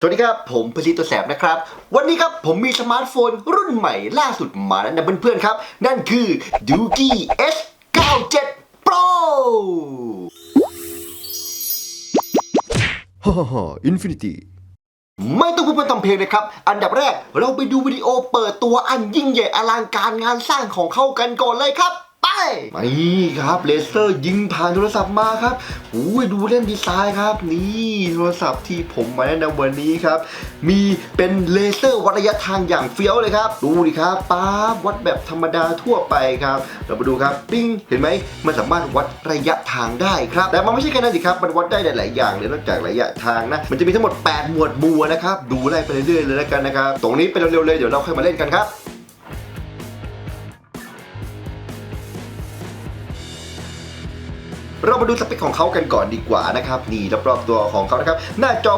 สวัสดีครับ ผมพลิตตัวแสบนะครับ วันนี้ครับผมมีสมาร์ทโฟนรุ่นใหม่ล่าสุดมาแล้วนะเพื่อนๆครับ นั่นคือ Doogie S97 Pro ฮ่าฮ่าฮ่าอินฟินิตี้ไม่ต้องพูดพร่ำทำเพลงเลยครับ อันดับแรกเราไปดูวิดีโอเปิดตัวอันยิ่งใหญ่อลังการงานสร้างของเขากันก่อนเลยครับ ไปนี่ครับเลเซอร์ยิงผ่านโทรศัพท์มาครับอุ้ยดูเล่นดีไซน์ครับ นี่โทรศัพท์ที่ผมมาแนะนำวันนี้ครับ มีเป็นเลเซอร์วัดระยะทางอย่างเฟี้ยวเลยครับ ดูดิครับป๊าบวัดแบบธรรมดาทั่วไปครับ เรามาดูครับปิ้งเห็นไหมมันสามารถวัดระยะทางได้ครับ แต่มันไม่ใช่แค่นั้นสิครับ มันวัดได้หลาย ๆ อย่างเลยนอกจากระยะทางนะ มันจะมีทั้งหมด 8 หมวดหมู่นะครับ ดูไล่ไปเรื่อย ๆ เลยแล้วกันนะครับ ตรงนี้ไปเร็ว ๆ เลยเดี๋ยวเราค่อยมาเล่นกันครับ เรามาดูสเปคของเขากันก่อนดีกว่านะครับนี่รอบๆตัวของเขานะครับหน้าจอ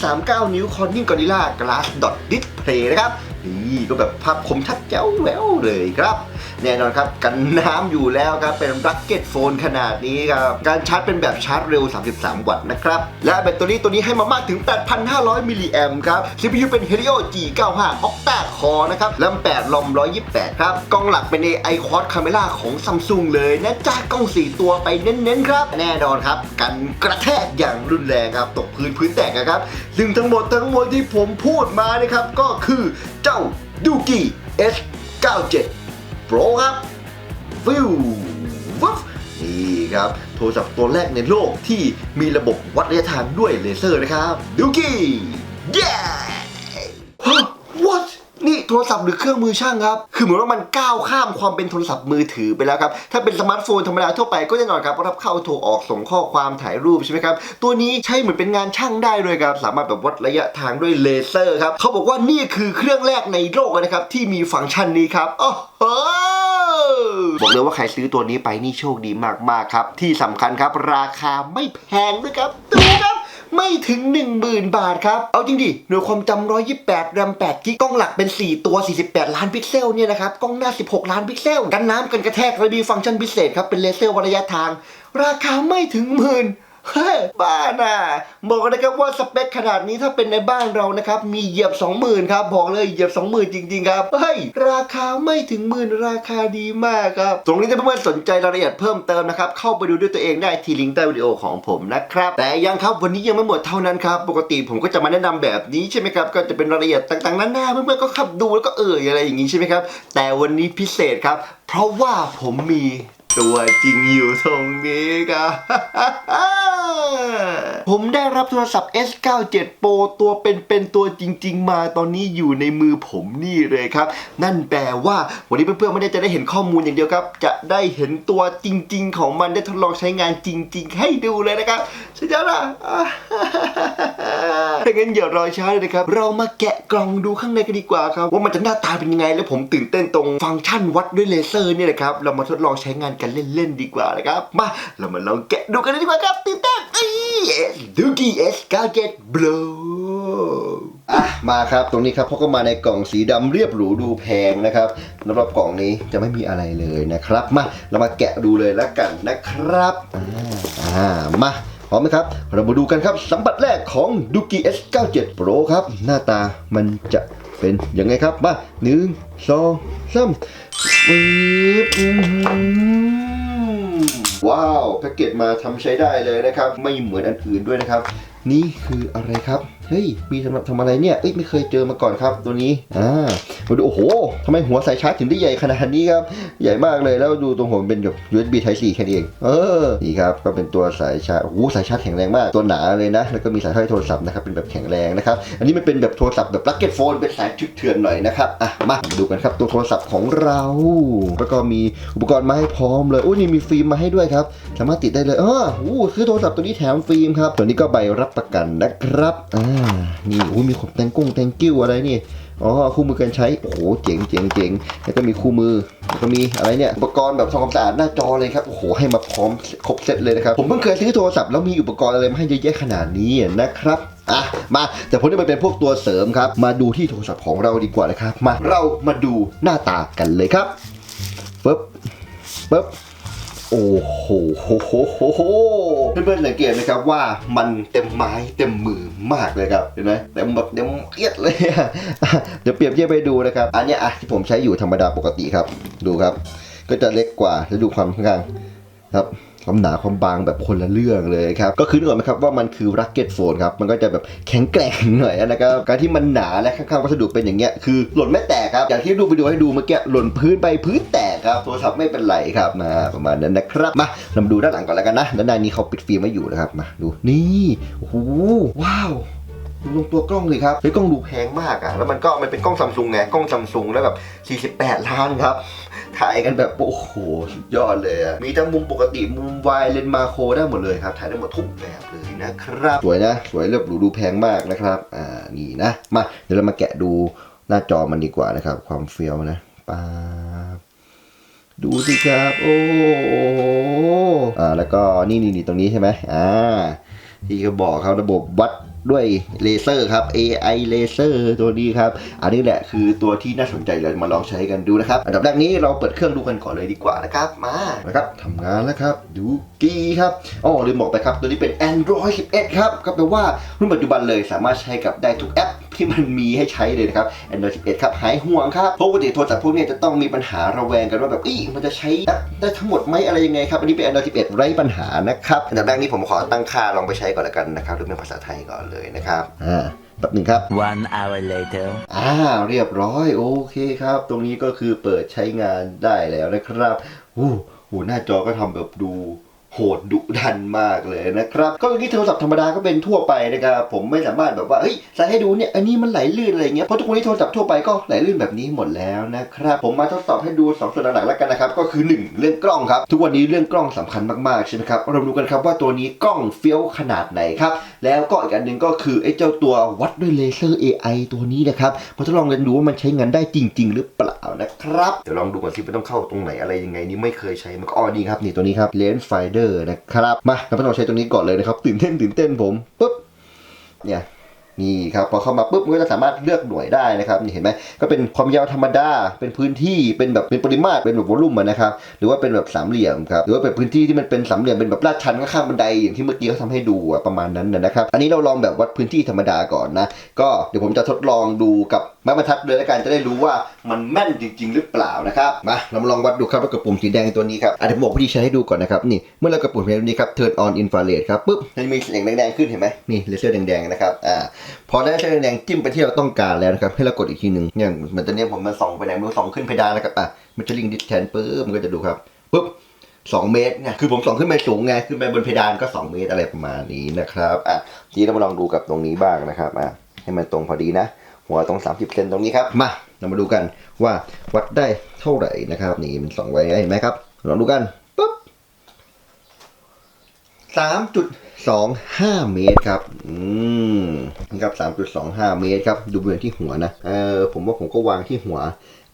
6.39 นิ้ว Corning Gorilla Glass Dot Display นะครับ นี่ก็แบบภาพคมชัดแจ๋วแววเลยครับ แน่นอนครับกันน้ำอยู่แล้วครับ เป็นรักเก็ตโฟนขนาดนี้ครับ การชาร์จเป็นแบบชาร์จเร็ว 33 วัตต์นะครับ และแบตเตอรี่ตัวนี้ให้มามากถึง 8,500 มิลลิแอมครับ CPU เป็น Helio G95 Octa Core นะครับแรม8ลอม 128 ครับ กล้องหลักเป็น AI Quad Camera ของ Samsung เลยนะจ๊ะกล้อง 4 ตัวไปเน้นๆ ครับ แน่นอนครับ กันกระแทกอย่างรุนแรงครับ ตกพื้นพื้นแตกนะครับ ซึ่งทั้งหมดทั้งมวลที่ผมพูดมานะครับก็คือ เจ้าดูกี้ S97 Pro ครับฟิววับนี่ครับ โทรศัพท์ตัวแรกในโลกที่มีระบบวัดระยะทางด้วยเลเซอร์นะครับดูกี้เย้ฮะ what นี่โทรศัพท์หรือเครื่องมือช่างครับ คือเหมือนว่ามันก้าวข้ามความเป็นโทรศัพท์มือถือไปแล้วครับ ถ้าเป็นสมาร์ทโฟนธรรมดาทั่วไปก็แน่นอนครับรับเข้าโทรออกส่งข้อความถ่ายรูปใช่ไหมครับ ตัวนี้ใช้เหมือนเป็นงานช่างได้เลยครับ สามารถแบบวัดระยะทางด้วยเลเซอร์ครับ เขาบอกว่านี่คือเครื่องแรกในโลกนะครับที่มีฟังก์ชันนี้ครับโอ้โหบอกเลยว่าใครซื้อตัวนี้ไปนี่โชคดีมากๆครับ ที่สำคัญครับราคาไม่แพงด้วยครับ ไม่ถึง 10,000 บาทครับ เอาจริงดิหน่วยความจำ128แรม8กิกกล้องหลักเป็น 4 ตัว 48 ล้านพิกเซลเนี่ยนะครับกล้องหน้า 16 ล้านพิกเซลกันน้ำกันกระแทกและมีฟังก์ชันพิเศษครับเป็นเลเซอร์วัดระยะทาง ราคาไม่ถึงหมื่น เฮ้ยบ้าน่ะบอกนะครับว่าสเปคขนาดนี้ถ้าเป็นในบ้านเรานะครับ มีเหยียบ 20,000ครับบอกเลยเหยียบ 20,000 จริง ๆ ครับเฮ้ยราคาไม่ถึงหมื่นราคาดีมากครับตรงนี้ถ้าเพื่อนๆสนใจรายละเอียดเพิ่มเติมนะครับ เข้าไปดูด้วยตัวเองได้ที่ลิงก์ใต้วิดีโอของผมนะครับ แต่ยังครับวันนี้ยังไม่หมดเท่านั้นครับ ปกติผมก็จะมาแนะนำแบบนี้ใช่ไหมครับก็จะเป็นรายละเอียดต่างๆนานาเพื่อนๆก็ขับดูแล้วก็เอ่ยอะไรอย่างนี้ใช่ไหมครับแต่วันนี้พิเศษครับ เพราะว่าผมมี ตัวจริงอยู่ตรงนี้ครับ ผมได้รับโทรศัพท์ S97 Pro ตัวเป็นเป็นตัวจริง ๆ มาตอนนี้อยู่ในมือผมนี่เลยครับ นั่นแปลว่าวันนี้เพื่อนๆไม่ได้จะได้เห็นข้อมูลอย่างเดียวครับ จะได้เห็นตัวจริง ๆ ของมันได้ทดลองใช้งานจริง ๆ ให้ดูเลยนะครับสุดยอดอะถ้างั้นอย่ารอช้าเลยนะครับ เรามาแกะกล่องดูข้างในกันดีกว่าครับ ว่ามันจะหน้าตาเป็นยังไง แล้วผมตื่นเต้นตรงฟังก์ชันวัดด้วยเลเซอร์เนี่ยแหละครับ เรามาทดลองใช้งานกันเล่นๆดีกว่านะครับ มาเรามาลองแกะดูกันเลยดีกว่าครับตื่นเต้นเอ้ยดูดีเอสกาเกตบลูอะมาครับตรงนี้ครับเขาก็มาในกล่องสีดำเรียบหรูดูแพงนะครับสำหรอบกล่องนี้จะไม่มีอะไรเลยนะครับ มาเรามาแกะดูเลยแล้วกันนะครับอ่ามาพร้อมไหมครับ เรามาดูกันครับสัมผัสแรกของ d o o g i S97 Pro ครับ หน้าตามันจะเป็นยังไงครับ มาหนึ่งสองสาม ปึ๊บอื้อหือว้าวแพ็กเกจมาทำใช้ได้เลยนะครับ ไม่เหมือนอันอื่นด้วยนะครับ นี่คืออะไรครับ เฮ้ยมีสำหรับทำอะไรเนี่ยเอ้ยไม่เคยเจอมาก่อนครับ ตัวนี้อ่ามาดูโอ้โหทำไมหัวสายชาร์จถึงได้ใหญ่ขนาดนี้ครับ ใหญ่มากเลยแล้วดูตรงหัวมันเป็นแบบ USB Type C แค่นี้เองเออนี่ครับก็เป็นตัวสายชาร์จโอ้โหสายชาร์จแข็งแรงมากตัวหนาเลยนะ แล้วก็มีสายห้อยโทรศัพท์นะครับเป็นแบบแข็งแรงนะครับ อันนี้มันเป็นแบบโทรศัพท์แบบลักเก็ตโฟนเป็นสายทึกเถื่อนหน่อยนะครับอะมาดูกันครับตัวโทรศัพท์ของเราแล้วก็มีอุปกรณ์มาให้พร้อมเลยโอ้นี่มีฟิล์มมาให้ด้วยครับ สามารถติดได้เลยอ๋อโอ้โหคือโทรศัพท์ตัวนี้แถมฟิล์มครับตัวนี้ก็ใบรับประกันนะครับอ่านี่โอ้มีขอบแตงกุ้งแตงกิ้วอะไรนี่อ๋อคู่มือการใช้โอ้โหเจ๋งเจ๋งเจ๋งแล้วก็มีคู่มือแล้วก็มีอะไรเนี่ยอุปกรณ์แบบทำความสะอาดหน้าจอเลยครับโอ้โหให้มาพร้อมครบเซตเลยนะครับผมเพิ่งเคยซื้อโทรศัพท์แล้วมีอุปกรณ์อะไรมาให้เยอะแยะขนาดนี้นะครับอะมาแต่พวกนี้มันเป็นพวกตัวเสริมครับ มาดูที่โทรศัพท์ของเราดีกว่านะครับมาเรามาดูหน้าตากันเลยครับปึ๊บปึ๊บ โอ้โหโหโหโหโหเพื่อนๆสังเกตนะครับว่ามันเต็มไม้เต็มมือมากเลยครับเห็นไหมเต็มแบบเต็มเอียดเลยเดี๋ยวเปรียบเทียบไปดูนะครับ อันนี้อะที่ผมใช้อยู่ธรรมดาปกติครับ ดูครับ ก็จะเล็กกว่าแล้วดูความข้างครับ ความหนาความบางแบบคนละเรื่องเลยครับ ก็คือนึกออกไหมครับว่ามันคือรักเก็ตโฟนครับ มันก็จะแบบแข็งแกร่งหน่อยนะครับการที่มันหนาและข้างๆวัสดุเป็นอย่างเงี้ยคือหล่นไม่แตกครับ อย่างที่ดูวิดีโอให้ดูเมื่อกี้หล่นพื้นไปพื้นแตกครับโทรศัพท์ไม่เป็นไรครับมาประมาณนั้นนะครับมาเรามาดูด้านหลังก่อนแล้วกันนะด้านในนี้เขาปิดฟิล์มไว้อยู่นะครับมาดูนี่โอ้โหว้าวดูลงตัวกล้องเลยครับเฮ้ยกล้องดูแพงมากอะแล้วมันก็มันเป็นกล้องซัมซุงไง กล้องซัมซุงแล้วแบบ 48 ล้านครับ ถ่ายกันแบบโอ้โหสุดยอดเลยอะมีทั้งมุมปกติมุมวายเลนมาโครได้หมดเลยครับถ่ายได้หมดทุกแบบเลยนะครับ สวยนะ สวยเรียบหรูดูแพงมากนะครับ อ่านี่นะ มาเดี๋ยวเรามาแกะดูหน้าจอมันดีกว่านะครับ ความเฟี้ยวนะป๊าบดูสิครับ โอ้โหอ่าแล้วก็นี่นี่นี่ตรงนี้ใช่ไหมอ่าที่เขาบอกครับระบบวัด ด้วยเลเซอร์ครับ AI เลเซอร์ตัวนี้ครับ อันนี้แหละคือตัวที่น่าสนใจเลยมาลองใช้กันดูนะครับ อันดับแรกนี้เราเปิดเครื่องดูกันก่อนเลยดีกว่านะครับ มานะครับทำงานแล้วครับ ดูกี้ครับอ๋อลืมบอกไปครับ ตัวนี้เป็น Android 11 ครับ ก็แปลว่ารุ่นปัจจุบันเลยสามารถใช้กับได้ทุกแอป ที่มันมีให้ใช้เลยนะครับ Android 11 ครับหายห่วงครับเพราะปกติโทรศัพท์พวกเนี้ยจะต้องมีปัญหาระแวงกันว่าแบบอีมันจะใช้แอปได้ทั้งหมดไหมอะไรยังไงครับอันนี้เป็น Android 11 ไร้ปัญหานะครับอันดับแรกนี้ผมขอตั้งค่าลองไปใช้ก่อนละกันนะครับหรือเป็นภาษาไทยก่อนเลยนะครับอ่าแป๊บหนึ่งครับ One hour later. อ่า เรียบร้อย โอเคครับ ตรงนี้ก็คือเปิดใช้งานได้แล้วนะครับอู้หูหน้าจอก็ทำแบบดู โหดดุดันมากเลยนะครับ ก็อย่างนี้โทรศัพท์ธรรมดาก็เป็นทั่วไปนะครับผมไม่สามารถแบบว่าเฮ้ยใส่ให้ดูเนี่ยอันนี้มันไหลลื่นอะไรเงี้ยเพราะทุกวันนี้โทรศัพท์ทั่วไปก็ไหลลื่นแบบนี้หมดแล้วนะครับผมมาทดสอบให้ดูสองส่วนหลักๆแล้วกันนะครับก็คือหนึ่งเรื่องกล้องครับ ทุกวันนี้เรื่องกล้องสำคัญมากๆใช่ไหมครับเราดูกันครับว่าตัวนี้กล้องเฟี้ยวขนาดไหนครับแล้วก็อีกอันหนึ่งก็คือไอ้เจ้าตัววัดด้วยเลเซอร์ AI ตัวนี้นะครับมาทดลองกันดูว่ามันใช้งานได้จริง ๆ หรือเปล่านะครับเดี๋ยวลองดูก่อนสิมันต้องเข้าตรงไหนอะไรยังไงนี่ไม่เคยใช้มันก็อ๋อนี่ครับนี่ตัวนี้ครับ Lens Finder นะครับ มาเราไปลองใช้ตัวนี้ก่อนเลยนะครับ ตื่นเต้นตื่นเต้นผมปุ๊บเนี่ยนี่ครับพอเข้ามาปุ๊บมันก็จะสามารถเลือกหน่วยได้นะครับนี่เห็นไหมก็เป็นความยาวธรรมดา เป็นพื้นที่เป็นแบบเป็นปริมาตรเป็นแบบวอลลุ่มนะครับหรือว่าเป็นแบบสามเหลี่ยมครับหรือว่าเป็นพื้นที่ที่มันเป็นสามเหลี่ยมเป็นแบบลาดชันข้างบันไดอย่างที่เมื่อกี้เขาทำให้ดูประมาณนั้นนะครับ อันนี้เราลองแบบวัดพื้นที่ธรรมดาก่อนนะก็เดี๋ยวผมจะทดลองดูกับไม้บรรทัดเลยแล้วกันจะได้รู้ว่ามันแม่นจริง ๆ หรือเปล่านะครับมาเรามาลองวัดดูครับว่ากับปุ่มสีแดงตัวนี้ครับอะเดี๋ยวผมบอกวิธีใช้ให้ดูก่อนนะครับนี่เมื่อเรากดปุ่มแดงตัวนี้ครับ turn on infrared ครับปุ๊บมันจะมีแสงแดงๆขึ้นเห็นไหมนี่เลเซอร์แดงๆนะครับอ่าพอได้เลเซอร์แดงจิ้มไปที่เราต้องการแล้วนะครับให้เรากดอีกทีหนึ่งอย่างเหมือนตอนนี้ผมมาส่องไปไหนมือส่องขึ้นเพดานนะครับอะมันจะลิงดิสแทนปุ๊บมันก็จะดูครับปุ๊บสองเมตรไงคือผมส่องขึ้นไปสูงไงขึ้นไปบนเพดานก็ 2 เมตรอะไรประมาณนี้นะครับอะทีนี้เรามาลองดูกับตรงนี้บ้างนะครับอะให้มันตรงพอดีนะ หัวตรง 30 เซนตรงนี้ครับ มาเรามาดูกันว่าวัดได้เท่าไหร่นะครับ นี่มันส่องไว้เห็นไหมครับลองดูกันปุ๊บ3.25เมตรครับ อืมนี่ครับ3.25เมตรครับ ดูบริเวณที่หัวนะ เออ ผมว่าผมก็วางที่หัว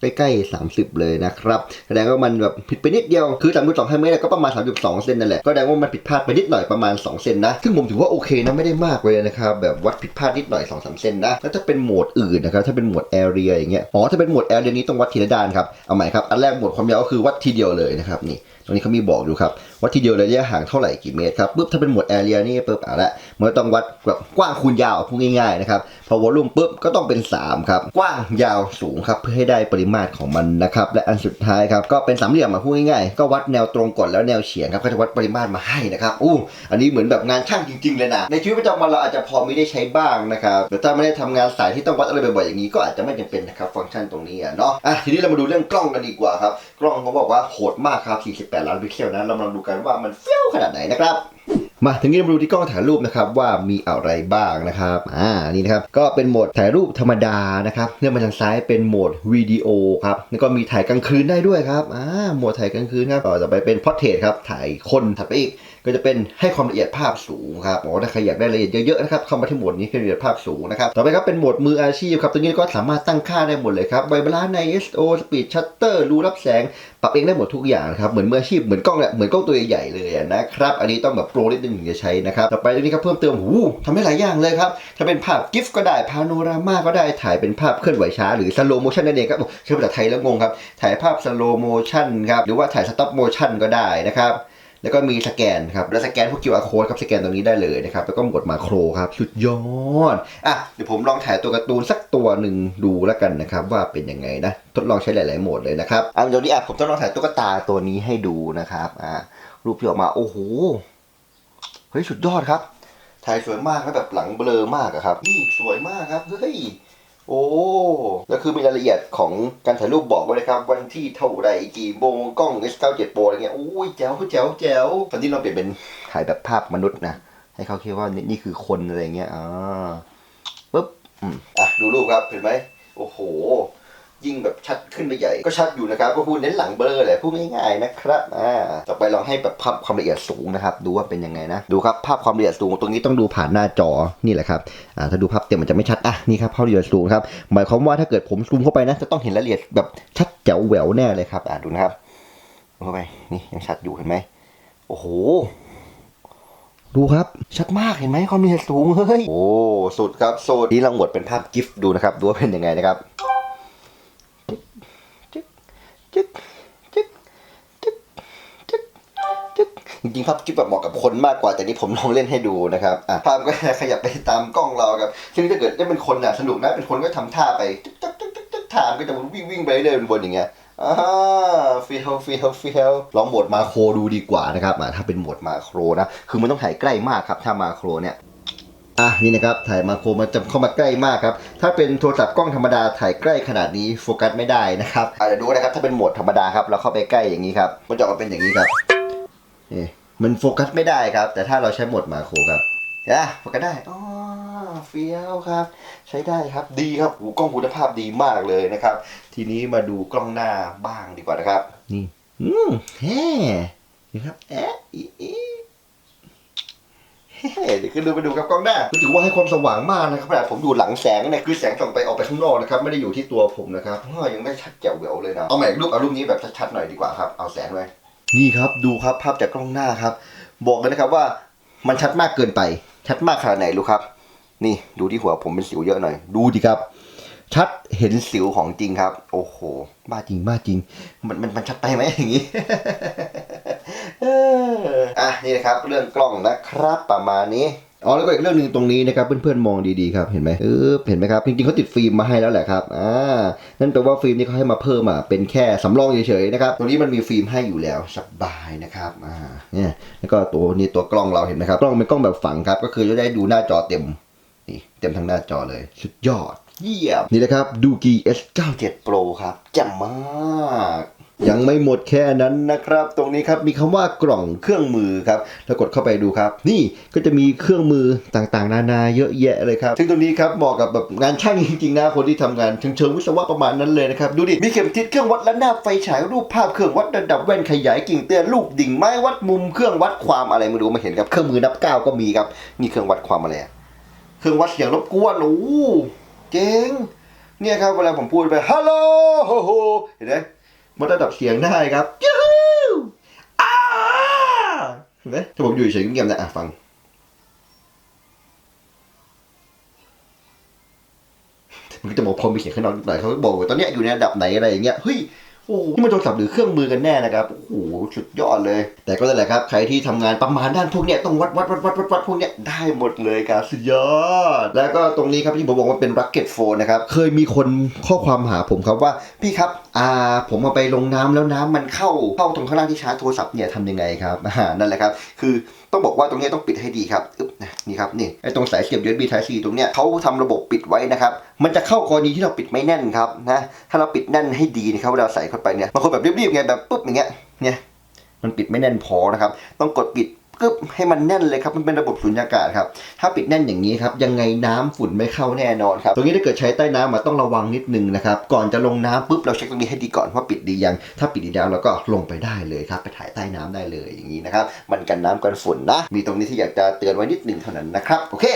ใกล้ๆ 30 เลยนะครับแสดงว่ามันแบบผิดไปนิดเดียว คือ3.25เมตรก็ประมาณ 3.2 เซนนั่นแหละ ก็แสดงว่ามันผิดพลาดไปนิดหน่อยประมาณ 2 เซนนะ ซึ่งผมถือว่าโอเคนะ ไม่ได้มากเลยนะครับ แบบวัดผิดพลาดนิดหน่อย 2-3 เซนนะ แล้วถ้าเป็นโหมดอื่นนะครับ ถ้าเป็นโหมด area อย่างเงี้ย อ๋อ ถ้าเป็นโหมด area นี้ต้องวัดทีละด้านครับ เอาใหม่ครับ อันแรกโหมดความยาวก็คือวัดทีเดียวเลยนะครับนี่ตรงนี้เขามีบอกอยู่ครับวัดทีเดียวระยะห่างเท่าไหร่กี่เมตรครับปุ๊บถ้าเป็นโหมดแอเรียนี่ปุ๊บเอาละมันก็ต้องวัดแบบกว้างคูณยาวพูดง่ายๆนะครับพอวอลลุ่มปุ๊บก็ต้องเป็น3ครับกว้างยาวสูงครับเพื่อให้ได้ปริมาตรของมันนะครับ และอันสุดท้ายครับก็เป็นสามเหลี่ยมมาพูดง่ายๆก็วัดแนวตรงก่อนแล้วแนวเฉียงครับก็จะวัดปริมาตรมาให้นะครับอู้อันนี้เหมือนแบบงานช่างจริง ๆ เลยนะในชีวิตประจำวันเราอาจจะพอไม่ได้ใช้บ้างนะครับแต่ถ้าไม่ได้ทำงานสายที่ต้องวัดอะไรบ่อยๆอย่างนี้ก็อาจจะไม่จำเป็นนะครับฟังก์ชันตรงนี้อะเนาะอะทีนี้เรามาดูเรื่องกล้องกันดีกว่าครับกล้องเขาบอกว่าโหดมากครับ48 ล้านพิกเซลนะเรามาลองดูกันว่ามันเฟี้ยวขนาดไหนนะครับ มาถึงนี้เรามาดูที่กล้องถ่ายรูปนะครับว่ามีอะไรบ้างนะครับอ่านี่นะครับก็เป็นโหมดถ่ายรูปธรรมดานะครับเลื่อนมาทางซ้ายเป็นโหมดวิดีโอครับแล้วก็มีถ่ายกลางคืนได้ด้วยครับอ่าโหมดถ่ายกลางคืนครับต่อไปเป็นพอร์เทรตครับถ่ายคนถัดไปอีก ก็จะเป็นให้ความละเอียดภาพสูงครับอ๋อถ้าใครอยากได้ละเอียดเยอะๆนะครับเข้ามาที่โหมดนี้ให้ละเอียดภาพสูงนะครับต่อไปครับเป็นโหมดมืออาชีพครับตัวนี้ก็สามารถตั้งค่าได้หมดเลยครับไวบลาใน ISO Speed Shutter รูรับแสงปรับเองได้หมดทุกอย่างครับเหมือนมืออาชีพเหมือนกล้องแหละเหมือนกล้องตัวใหญ่ๆเลยนะครับอันนี้ต้องแบบโปรนิดนึงถึงจะใช้นะครับต่อไปตัวนี้ครับเพิ่มเติมหูทำได้หลายอย่างเลยครับถ้าเป็นภาพกิฟต์ก็ได้พาโนรามาก็ได้ถ่ายเป็นภาพเคลื่อนไหวช้าหรือสโลโมชันนั่นเองครับโอ้ใช้ภาษาไทยแล้วงงครับถ่ายภาพสโลโมชันครับหรือว่าถ่ายสต็อปโมชันก็ได้นะครับ แล้วก็มีสแกนครับ แล้วสแกนพวก QR code ครับสแกนตรงนี้ได้เลยนะครับ แล้วก็กดมาโครครับสุดยอดอะเดี๋ยวผมลองถ่ายตัวการ์ตูนสักตัวหนึ่งดูแล้วกันนะครับ ว่าเป็นยังไงนะ ทดลองใช้หลาย ๆโหมดเลยนะครับอะเดี๋ยวนี้อะผมต้องลองถ่ายตุ๊กตาตัวนี้ให้ดูนะครับอ่ารูปที่ออกมาโอ้โหเฮ้ยสุดยอดครับถ่ายสวยมากแล้วแบบหลังเบลอมากอะครับนี่สวยมากครับเฮ้ย โอ้แล้วคือมีรายละเอียดของการถ่ายรูปบอกไว้เลยครับ วันที่เท่าไรกี่โมงกล้อง S97 Pro อะไรเงี้ยโอ้ยแจ๋วแจ๋วแจ๋วตอนนี้เราเปลี่ยนเป็นถ่ายแบบภาพมนุษย์นะ ให้เขาคิดว่านี่นี่คือคนอะไรเงี้ยอ่าปุ๊บอะดูรูปครับเห็นไหมโอ้โห ยิ่งแบบชัดขึ้นไปใหญ่ก็ชัดอยู่นะครับก็พูดเน้นหลังเบลอแหละพูดง่ายๆนะครับอ่าต่อไปลองให้แบบภาพความละเอียดสูงนะครับ ดูว่าเป็นยังไงนะดูครับภาพความละเอียดสูงตรงนี้ต้องดูผ่านหน้าจอนี่แหละครับอ่าถ้าดูภาพเต็มมันจะไม่ชัดอะนี่ครับภาพละเอียดสูงครับหมายความว่าถ้าเกิดผมซูมเข้าไปนะจะต้องเห็นรายละเอียดแบบชัดแจ๋วแหววแน่เลยครับอ่าดูนะครับเข้าไปนี่ยังชัดอยู่เห็นไหมโอ้โหดูครับ ชัดมากเห็นไหมความละเอียดสูงเฮ้ยโอ้สุดครับสุดนี่ลองหมดเป็นภาพกิฟต์ดูนะครับดูว่าเป็นยังไงนะครับ จึ๊กจึ๊กจึ๊กจึ๊กจึ๊ก จริงๆภาพกิ๊บแบบเหมาะกับคนมากกว่าแต่นี่ผมลองเล่นให้ดูนะครับภาพก็จะขยับไปตามกล้องเราครับซึ่งถ้าเกิดได้เป็นคนน่ะสนุกนะเป็นคนก็ทำท่าไปจึ๊กจึ๊กจึ๊กจึ๊กจึ๊กถามก็จะวิ่งวิ่งไปเรื่อยบนอย่างเงี้ยอ่าฟีลฟีลฟีลลองโหมดมาโครดูดีกว่านะครับถ้าเป็นโหมดมาโครนะคือมันต้องถ่ายใกล้มากครับถ้ามาโครเนี่ยอะนี่นะครับถ่ายมาโครมันจะเข้ามาใกล้มากครับถ้าเป็นโทรศัพท์กล้องธรรมดาถ่ายใกล้ขนาดนี้โฟกัสไม่ได้นะครับอาจจะเดี๋ยวดูนะครับถ้าเป็นโหมดธรรมดาครับเราเข้าไปใกล้อย่างนี้ครับมันจะออกมาเป็นอย่างนี้ครับนี่ มันโฟกัสไม่ได้ครับ แต่ถ้าเราใช้โหมดมาโครครับอะโฟกัสได้อ๋อเฟี้ยวครับ ใช้ได้ครับดีครับหูกล้องคุณภาพดีมากเลยนะครับ ทีนี้มาดูกล้องหน้าบ้างดีกว่านะครับ นี่ อืมแฮ่นี่ครับแอะอีอีเฮ้เดี๋ยวขึ้นดูไปดูกับกล้องหน้าก็ถือว่าให้ความสว่างมากนะครับขนาดผมอยู่หลังแสงเนี่ยคือแสงส่องไปออกไปข้างนอกนะครับไม่ได้อยู่ที่ตัวผมนะครับอ้อยังได้ชัดแจ๋วแหววเลยนะเอาใหม่รูปเอารูปนี้แบบชัดๆหน่อยดีกว่าครับเอาแสงไว้ นี่ครับดูครับภาพจากกล้องหน้าครับ บอกเลยนะครับว่ามันชัดมากเกินไป ชัดมากขนาดไหนรู้ครับ นี่ดูที่หัวผมเป็นสิวเยอะหน่อย ดูดิครับ ชัดเห็นสิวของจริงครับ โอ้โหบ้าจริงบ้าจริง มันมันมันชัดไปไหมอย่างนี้อะนี่นะครับ เรื่องกล้องนะครับประมาณนี้ อ๋อแล้วก็อีกเรื่องหนึ่งตรงนี้นะครับเพื่อนๆมองดีๆครับเห็นไหมเออเห็นไหมครับจริงๆเขาติดฟิล์มมาให้แล้วแหละครับอ่านั่นแปลว่าฟิล์มที่เขาให้มาเพิ่มอะเป็นแค่สำรองเฉยๆนะครับตรงนี้มันมีฟิล์มให้อยู่แล้วสบายนะครับอ่าเนี่ยแล้วก็ตัวนี้ตัวกล้องเราเห็นไหมครับกล้องเป็นกล้องแบบฝังครับก็คือจะได้ดูหน้าจอเต็มนี่เต็มทั้งหน้าจอเลยสุดยอดเยี่ยมนี่นะครับดูกี S97 Pro ครับจ่มมาก ยังไม่หมดแค่นั้นนะครับ ตรงนี้ครับมีคำว่ากล่องเครื่องมือครับแล้วกดเข้าไปดูครับ นี่ก็จะมีเครื่องมือต่างๆ นานาเยอะแยะเลยครับซึ่งตรงนี้ครับเหมาะกับแบบงานช่างจริงๆนะคนที่ทำงานเชิงวิศวะประมาณนั้นเลยนะครับดูดิมีเข็มทิศเครื่องวัดระหน้าไฟฉายรูปภาพเครื่องวัดระดับแว่นขยายกิ่งเตือนลูกดิ่งไม้วัดมุมเครื่องวัดความอะไรไม่รู้มาเห็นครับเครื่องมือนับก้าวก็มีครับนี่เครื่องวัดความอะไรเครื่องวัดเสียงรบกวนโอ้เจ๋งเนี่ยครับเวลาผมพูดไปฮัลโหลเห็นไหม มันระดับเสียงได้ครับยูฮูอ้าเห็นไหมถ้าผมอยู่เฉยๆเงียบๆนะอะฟังมันก็จะบอกพอมีเสียงข้างนอกนิดหน่อยเขาบอกว่าตอนเนี้ยอยู่ในระดับไหนอะไรอย่างเงี้ยเฮ้ย โอ้โหนี่มันโทรศัพท์หรือเครื่องมือกันแน่นะครับโอ้โหสุดยอดเลย แต่ก็นั่นแหละครับ ใครที่ทำงานประมาณด้านพวกเนี้ยต้องวัดวัดวัดวัดวัดวัดพวกเนี้ยได้หมดเลยครับสุดยอด แล้วก็ตรงนี้ครับที่ผมบอกว่าเป็น rocket phone นะครับ เคยมีคนข้อความหาผมครับว่า พี่ครับอ่าผมเอาไปลงน้ำแล้วน้ำมันเข้าเข้าตรงข้างล่างที่ชาร์จโทรศัพท์เนี่ยทำยังไงครับอ่านั่นแหละครับ คือต้องบอกว่าตรงนี้ต้องปิดให้ดีครับนี่ครับนี่ไอ้ตรงสายเสียบ USB Type C ตรงเนี้ยเขาทำระบบปิดไว้นะครับมันจะเข้ากรณีที่เราปิดไม่แน่นครับนะถ้าเราปิดแน่นให้ดีนะครับเวลาใส่เข้าไปเนี่ยบางคนแบบรีบๆไงแบบปุ๊บอย่างเงี้ยเนี่ยมันปิดไม่แน่นพอนะครับ ต้องกดปิด กึบให้มันแน่นเลยครับ มันเป็นระบบสุญญากาศครับ ถ้าปิดแน่นอย่างนี้ครับ ยังไงน้ำฝุ่นไม่เข้าแน่นอนครับ ตรงนี้ถ้าเกิดใช้ใต้น้ำมาต้องระวังนิดนึงนะครับ ก่อนจะลงน้ำปุ๊บเราเช็คตรงนี้ให้ดีก่อนว่าปิดดียัง ถ้าปิดดีแล้วเราก็ลงไปได้เลยครับ ไปถ่ายใต้น้ำได้เลยอย่างนี้นะครับ มันกันน้ำกันฝุ่นนะ มีตรงนี้ที่อยากจะเตือนไว้นิดนึงเท่านั้นนะครับ โอเค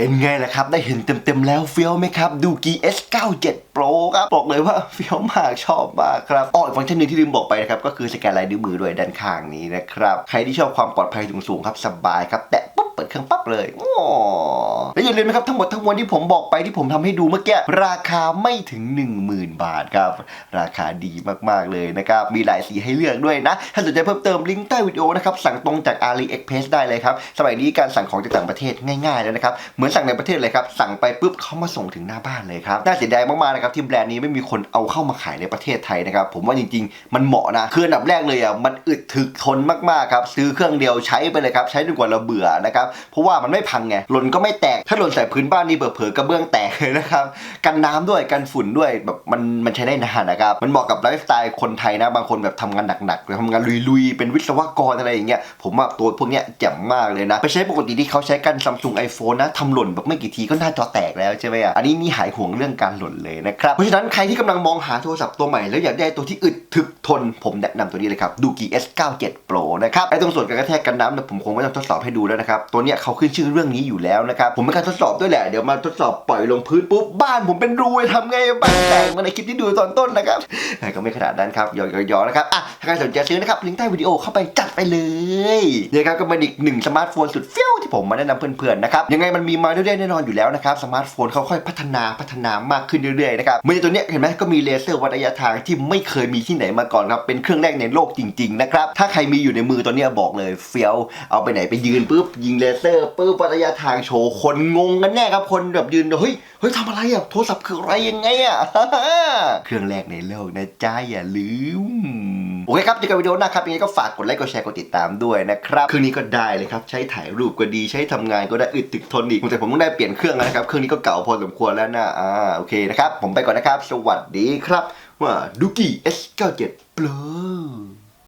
เป็นไงล่ะครับ ได้เห็นเต็มๆแล้วเฟี้ยวไหมครับ ดูกี S97 Pro ครับ บอกเลยว่าเฟี้ยวมากชอบมากครับอ๋ออีกฟังก์ชันหนึ่งที่ลืมบอกไปนะครับ ก็คือสแกนลายนิ้วมือด้วยด้านข้างนี้นะครับ ใครที่ชอบความปลอดภัยสูงๆครับสบายครับแตะปุ๊บเปิดเครื่องปั๊บเลยโอ้และอย่าลืมนะครับทั้งหมดทั้งมวลที่ผมบอกไปที่ผมทำให้ดูเมื่อกี้ราคาไม่ถึง 10,000 บาทครับ ราคาดีมากๆเลยนะครับ มีหลายสีให้เลือกด้วยนะ ถ้าสนใจเพิ่มเติมลิงก์ใต้วิดีโอนะครับสั่งตรงจาก AliExpress ได้เลยครับสมัยนี้การสั่งของจากต่างประเทศง่ายๆแล้วนะครับเหมือนสั่งในประเทศเลยครับ สั่งไปปุ๊บเขามาส่งถึงหน้าบ้านเลยครับ น่าเสียดายมากๆนะครับที่แบรนด์นี้ไม่มีคนเอาเข้ามาขายในประเทศไทยนะครับ ผมว่าจริงๆ มันเหมาะนะ คืออันดับแรกเลยอะ มันอึดถึกทนมากๆครับ ซื้อเครื่องเดียวใช้ไปเลยครับ ใช้จนกว่าเราเบื่อนะครับ เพราะว่ามันไม่พังไง หล่นก็ไม่แตก ถ้าหล่นใส่พื้นบ้านนี่เผลอๆกระเบื้องแตกเลยนะครับ กันน้ำด้วยกันฝุ่นด้วยแบบมันมันใช้ได้นานนะครับ มันเหมาะกับไลฟ์สไตล์คนไทยนะ บางคนแบบทำงานหนักๆหรือทำงานลุยๆ เป็นวิศวกรอะไรอย่างเงี้ย ผมว่าตัวพวกเนี้ยแจ่มมากเลยนะ ไปใช้ปกติที่เขาใช้กันซัมซุงไอโฟนนะทำหล่นแบบไม่กี่ทีก็หน้าจอแตกแล้วใช่ไหมอะอันนี้นี่หายห่วงเรื่องการหล่นเลยนะครับเพราะฉะนั้นใครที่กำลังมองหาโทรศัพท์ตัวใหม่แล้วอยากได้ตัวที่อึดถึกทน ผมแนะนำตัวนี้เลยครับดูกี S97 Pro นะครับไอ้ตรงส่วนการกระแทกกันน้ำเนี่ยผมคงไม่ต้องทดสอบให้ดูแล้วนะครับตัวเนี้ยเขาขึ้นชื่อเรื่องนี้อยู่แล้วนะครับผมไม่การทดสอบด้วยแหละเดี๋ยวมาทดสอบปล่อยลงพื้นปุ๊บบ้านผมเป็นรูเลยทำไงบ้านแตกเหมาในคลิปที่ดูตอนต้นนะครับแต่ก็ไม่ขนาดนั้นครับหยอกๆๆนะครับอะถ้าใครสนใจซื้อนะครับลิงก์ใต้วิดีโอเข้าไปจัดไปเลยเนี่ยครับก็เป็นอีกหนึ่งสมาร์ทโฟนสุดเฟี้ยวที่ผมมาแนะนำเพื่อนๆนะครับยังไงมันมีมาเรื่อยๆแน่นอนอยู่แล้วนะครับสมาร์ทโฟนเขาค่อยพัฒนาพัฒนามากขึ้นเรื่อยๆนะครับมือตัวเนี้ยเห็นไหมก็มีเลเซอร์วัดระยะทางที่ไม่เคยมีที่ไหนมาก่อนครับเป็นเครื่องแรกในโลกจริงๆนะครับถ้าใครมีอยู่ในมือตัวเนี้ยบอกเลยเฟี้ยวเอาไปไหนไปยืนปุ๊บยิงเลเซอร์ปุ๊บวัดระยะทางโชว์คนงงกันแน่ครับคนแบบยืนเฮ้ยเฮ้ยทำอะไรอะโทรศัพท์คืออะไรยังไงอะเครื่องแรกในโลกนะจ้าอย่าลืม อเคครับเจอกันวิดีโอหน้าครับยังไงก็ฝากกดไลค์กดแชร์กดติดตามด้วยนะครับเครื่องนี้ก็ได้เลยครับใช้ถ่ายรูปก็ดีใช้ทำงานก็ได้อึดตึกทนอีกแต่ผมต้องได้เปลี่ยนเครื่องแล้วนะครับเครื่องนี้ก็เก่าพอสมควรแล้วนะอ่าโอเคนะครับผมไปก่อนนะครับ สวัสดีครับว่าดูกี้ S97 Plus